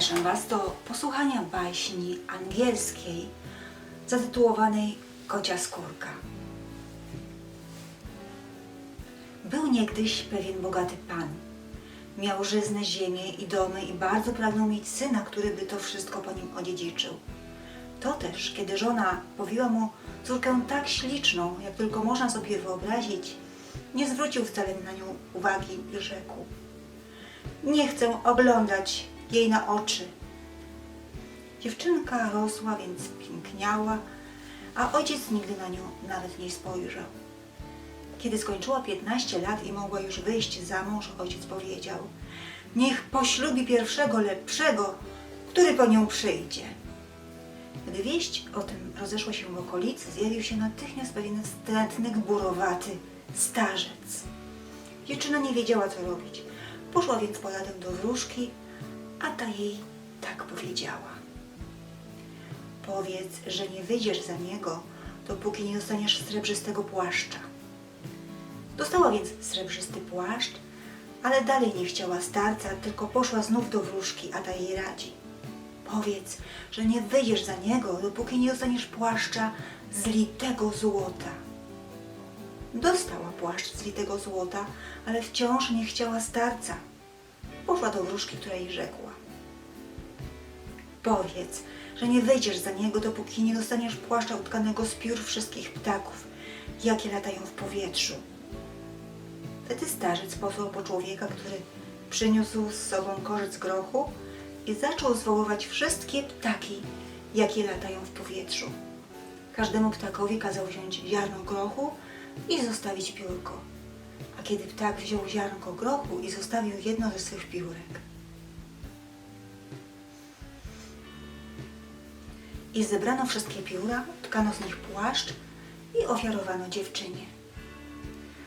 Zapraszam Was do posłuchania baśni angielskiej zatytułowanej Kocia skórka. Był niegdyś pewien bogaty pan. Miał żyzne ziemię i domy i bardzo pragnął mieć syna, który by to wszystko po nim odziedziczył. To też, kiedy żona powiła mu córkę tak śliczną, jak tylko można sobie wyobrazić, nie zwrócił wcale na nią uwagi i rzekł – nie chcę oglądać jej na oczy. Dziewczynka rosła, więc piękniała, a ojciec nigdy na nią nawet nie spojrzał. Kiedy skończyła 15 lat i mogła już wyjść za mąż, ojciec powiedział: Niech poślubi pierwszego lepszego, który po nią przyjdzie. Gdy wieść o tym rozeszła się w okolicy, zjawił się natychmiast pewien wstrętny, gburowaty starzec. Dziewczyna nie wiedziała, co robić. Poszła więc po radę do wróżki, a ta jej tak powiedziała. Powiedz, że nie wyjdziesz za niego, dopóki nie dostaniesz srebrzystego płaszcza. Dostała więc srebrzysty płaszcz, ale dalej nie chciała starca, tylko poszła znów do wróżki, a ta jej radzi. Powiedz, że nie wyjdziesz za niego, dopóki nie dostaniesz płaszcza z litego złota. Dostała płaszcz z litego złota, ale wciąż nie chciała starca. Poszła do wróżki, która jej rzekła. Powiedz, że nie wyjdziesz za niego, dopóki nie dostaniesz płaszcza utkanego z piór wszystkich ptaków, jakie latają w powietrzu. Wtedy starzec posłał po człowieka, który przyniósł z sobą korzec grochu i zaczął zwoływać wszystkie ptaki, jakie latają w powietrzu. Każdemu ptakowi kazał wziąć ziarno grochu i zostawić piórko. A kiedy ptak wziął ziarnko grochu i zostawił jedno ze swych piórek, i zebrano wszystkie pióra, tkano z nich płaszcz i ofiarowano dziewczynie.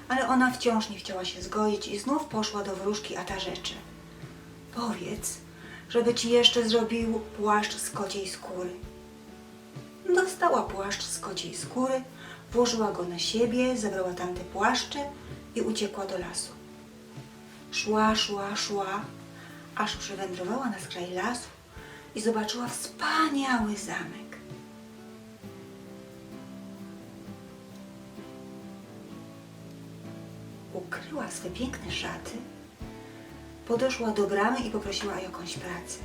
Ale ona wciąż nie chciała się zgodzić i znów poszła do wróżki, a ta rzeczy. Powiedz, żeby ci jeszcze zrobił płaszcz z kociej skóry. Dostała płaszcz z kociej skóry, włożyła go na siebie, zebrała tamte płaszcze i uciekła do lasu. Szła, szła, szła, aż przywędrowała na skraj lasu i zobaczyła wspaniały zamek. Ukryła swe piękne szaty, podeszła do bramy i poprosiła o jakąś pracę.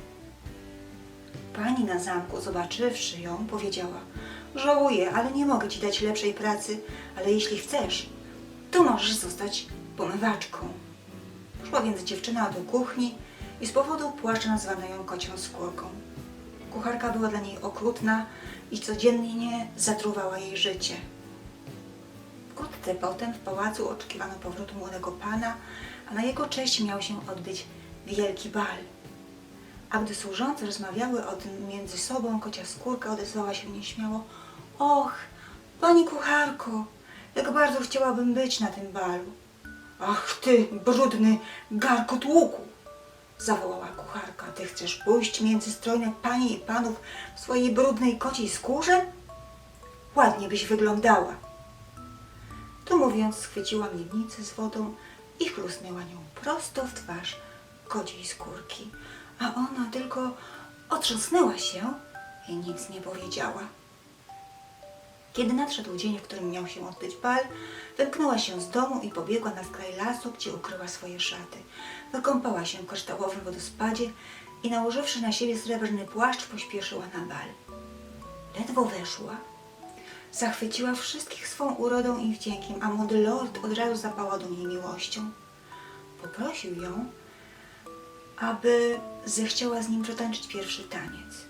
Pani na zamku, zobaczywszy ją, powiedziała: Żałuję, ale nie mogę ci dać lepszej pracy, ale jeśli chcesz, to możesz zostać pomywaczką. Szła więc dziewczyna do kuchni i z powodu płaszcza nazwano ją kocią skórką. Kucharka była dla niej okrutna i codziennie zatruwała jej życie. Wkrótce potem w pałacu oczekiwano powrotu młodego pana, a na jego cześć miał się odbyć wielki bal. A gdy służące rozmawiały o tym między sobą, kocia skórka odezwała się nieśmiało. Och, pani kucharko, jak bardzo chciałabym być na tym balu. Ach ty, brudny garkot łuku! Zawołała kucharka. Ty chcesz pójść między strojne panie i panów w swojej brudnej kociej skórze? Ładnie byś wyglądała. To mówiąc, schwyciła miednicę z wodą i chlusnęła nią prosto w twarz kociej skórki, a ona tylko otrząsnęła się i nic nie powiedziała. Kiedy nadszedł dzień, w którym miał się odbyć bal, wymknęła się z domu i pobiegła na skraj lasu, gdzie ukryła swoje szaty. Wykąpała się w kryształowym wodospadzie i nałożywszy na siebie srebrny płaszcz, pośpieszyła na bal. Ledwo weszła, zachwyciła wszystkich swą urodą i wdziękiem, a młody lord od razu zapała do niej miłością. Poprosił ją, aby zechciała z nim przetańczyć pierwszy taniec,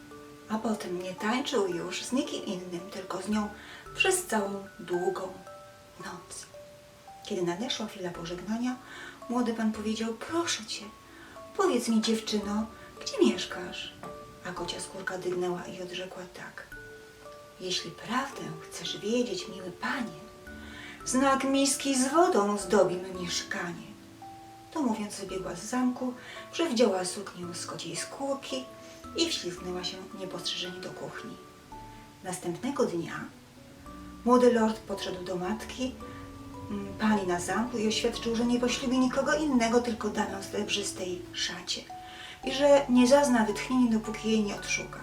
a potem nie tańczył już z nikim innym, tylko z nią przez całą długą noc. Kiedy nadeszła chwila pożegnania, młody pan powiedział: Proszę cię, powiedz mi, dziewczyno, gdzie mieszkasz? A kocia skórka dygnęła i odrzekła tak: Jeśli prawdę chcesz wiedzieć, miły panie, znak miski z wodą zdobi mieszkanie. To mówiąc, wybiegła z zamku, przewdziała suknię z kociej skórki i wślizgnęła się niepostrzeżenie do kuchni. Następnego dnia młody lord podszedł do matki mm, pani na zamku i oświadczył, że nie poślubi nikogo innego, tylko damę w srebrzystej szacie. i że nie zazna wytchnienia, dopóki jej nie odszuka.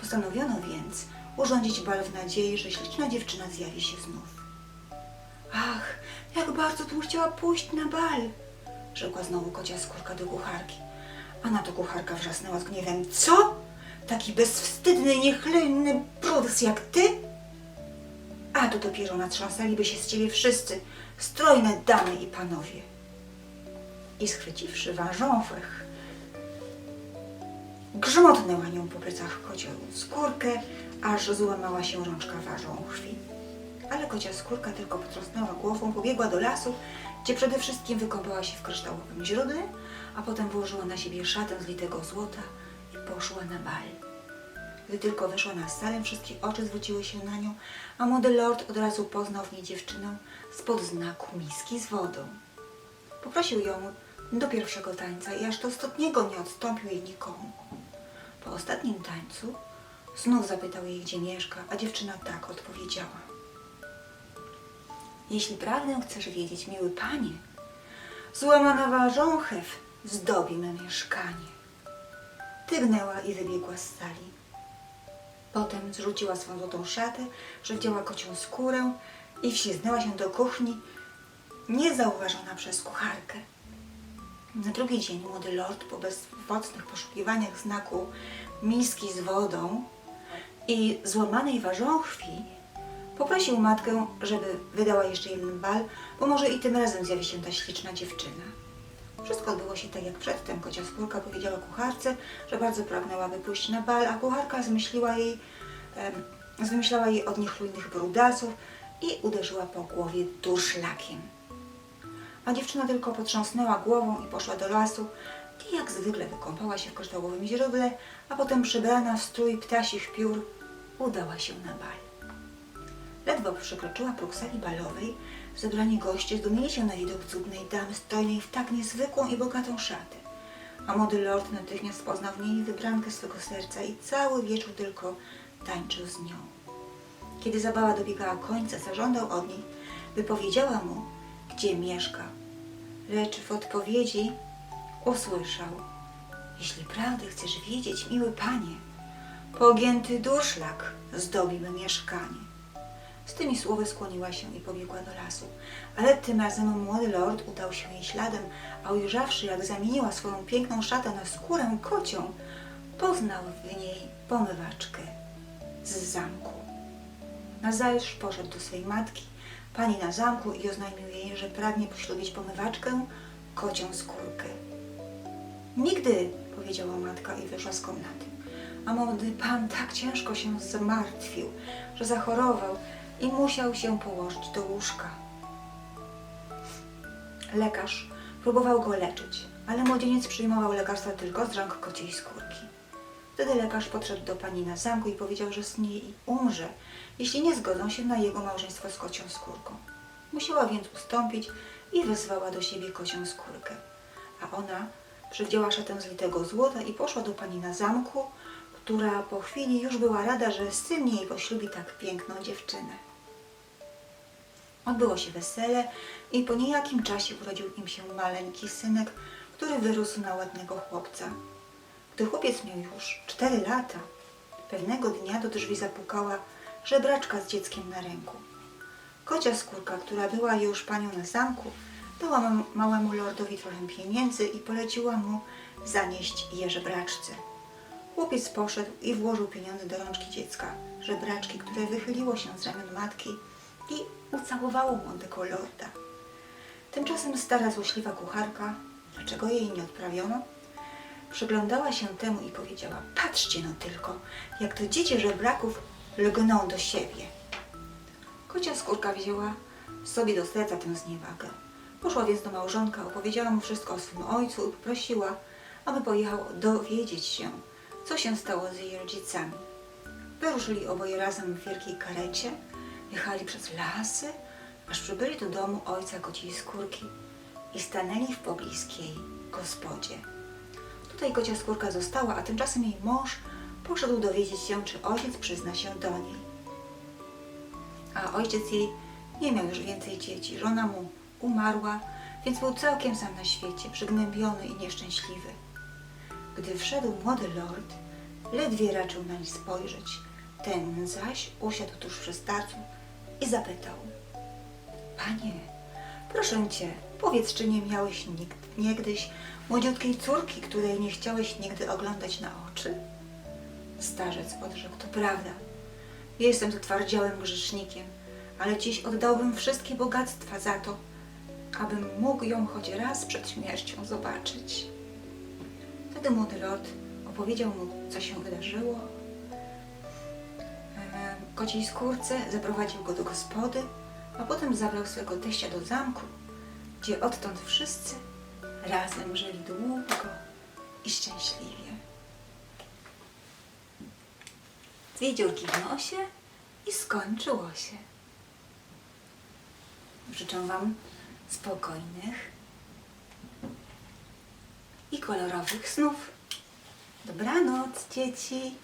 Postanowiono więc urządzić bal w nadziei, że śliczna dziewczyna zjawi się znów. Ach, jak bardzo bym chciała pójść na bal, rzekła znowu kocia skórka do kucharki. A na to kucharka wrzasnęła z gniewem. Co? Taki bezwstydny, niechlujny brudas jak ty? A to dopiero natrząsaliby się z ciebie wszyscy, strojne damy i panowie. I schwyciwszy wężąfych, grzmotnęła nią po plecach kocią skórkę, aż złamała się rączka ważąchwi. Ale kocia skórka tylko potrząsnęła głową, pobiegła do lasu, gdzie przede wszystkim wykąpała się w kryształowym źródle, a potem włożyła na siebie szatę z litego złota i poszła na bal. Gdy tylko weszła na salę, wszystkie oczy zwróciły się na nią, a młody lord od razu poznał w niej dziewczynę spod znaku miski z wodą. Poprosił ją do pierwszego tańca i aż do ostatniego nie odstąpił jej nikomu. Po ostatnim tańcu znów zapytał jej, gdzie mieszka, a dziewczyna tak odpowiedziała. Jeśli prawdę chcesz wiedzieć, miły panie, złamana warząchew zdobi me mieszkanie. Tygnęła i wybiegła z sali. Potem zrzuciła swą złotą szatę, przewdziała kocią skórę i wślizgnęła się do kuchni, niezauważona przez kucharkę. Na drugi dzień młody lord po bezowocnych poszukiwaniach znaku miski z wodą i złamanej warząchwi poprosił matkę, żeby wydała jeszcze jeden bal, bo może i tym razem zjawi się ta śliczna dziewczyna. Wszystko odbyło się tak jak przedtem. Kocia skórka powiedziała kucharce, że bardzo pragnęłaby pójść na bal, a kucharka zmyśliła jej, zmyślała jej od niechlujnych brudasów i uderzyła po głowie durszlakiem. A dziewczyna tylko potrząsnęła głową i poszła do lasu i jak zwykle wykąpała się w kryształowym źródle, a potem przybrana w strój ptasich piór udała się na bal. Ledwo przekroczyła próg sali balowej, zebrani goście zdumieli się na widok cudnej damy strojnej w tak niezwykłą i bogatą szatę. A młody lord natychmiast poznał w niej wybrankę swego serca i cały wieczór tylko tańczył z nią. Kiedy zabawa dobiegała końca, zażądał od niej, by powiedziała mu, gdzie mieszka. Lecz w odpowiedzi usłyszał: Jeśli prawdę chcesz wiedzieć, miły panie, pogięty durszlak zdobi me mieszkanie. Z tymi słowy skłoniła się i pobiegła do lasu. Ale tym razem młody lord udał się jej śladem, a ujrzawszy, jak zamieniła swoją piękną szatę na skórę kocią, poznał w niej pomywaczkę z zamku. Nazajutrz poszedł do swej matki, pani na zamku i oznajmił jej, że pragnie poślubić pomywaczkę, kocią skórkę. Nigdy, powiedziała matka i wyszła z komnaty. A młody pan tak ciężko się zmartwił, że zachorował i musiał się położyć do łóżka. Lekarz próbował go leczyć, ale młodzieniec przyjmował lekarstwa tylko z rąk kociej skórki. Wtedy lekarz podszedł do pani na zamku i powiedział, że z niej umrze, jeśli nie zgodzą się na jego małżeństwo z kocią skórką. Musiała więc ustąpić i wezwała do siebie kocią skórkę. A ona przywdziała szatę z litego złota i poszła do pani na zamku, która po chwili już była rada, że syn jej poślubi tak piękną dziewczynę. Odbyło się wesele i po niejakim czasie urodził im się maleńki synek, który wyrósł na ładnego chłopca. Gdy chłopiec miał już cztery lata, pewnego dnia do drzwi zapukała żebraczka z dzieckiem na ręku. Kocia skórka, która była już panią na zamku, dała małemu lordowi trochę pieniędzy i poleciła mu zanieść je żebraczce. Chłopiec poszedł i włożył pieniądze do rączki dziecka, żebraczki, które wychyliło się z ramion matki i ucałowało młodego lorda. Tymczasem stara złośliwa kucharka, dlaczego jej nie odprawiono, przyglądała się temu i powiedziała: Patrzcie no tylko, jak to dzieci żebraków lgną do siebie. Kocia skórka wzięła sobie do serca tę zniewagę. Poszła więc do małżonka, opowiedziała mu wszystko o swym ojcu i poprosiła, aby pojechał dowiedzieć się, co się stało z jej rodzicami. Wyruszyli oboje razem w wielkiej karecie, jechali przez lasy, aż przybyli do domu ojca kociej skórki i stanęli w pobliskiej gospodzie. Tutaj kocia skórka została, a tymczasem jej mąż poszedł dowiedzieć się, czy ojciec przyzna się do niej. A ojciec jej nie miał już więcej dzieci. Żona mu umarła, więc był całkiem sam na świecie, przygnębiony i nieszczęśliwy. Gdy wszedł młody lord, ledwie raczył nań spojrzeć. Ten zaś usiadł tuż przy starcu i zapytał. Panie, proszę cię, powiedz, czy nie miałeś nikt, niegdyś młodziutkiej córki, której nie chciałeś nigdy oglądać na oczy? Starzec odrzekł, to prawda. Jestem zatwardziałym grzesznikiem, ale dziś oddałbym wszystkie bogactwa za to, abym mógł ją choć raz przed śmiercią zobaczyć. Wtedy młody lord opowiedział mu, co się wydarzyło. Kociej skórce zaprowadził go do gospody, a potem zabrał swego teścia do zamku, gdzie odtąd wszyscy razem żyli długo i szczęśliwie. Dwie dziurki w nosie i skończyło się. Życzę Wam spokojnych i kolorowych snów. Dobranoc, dzieci.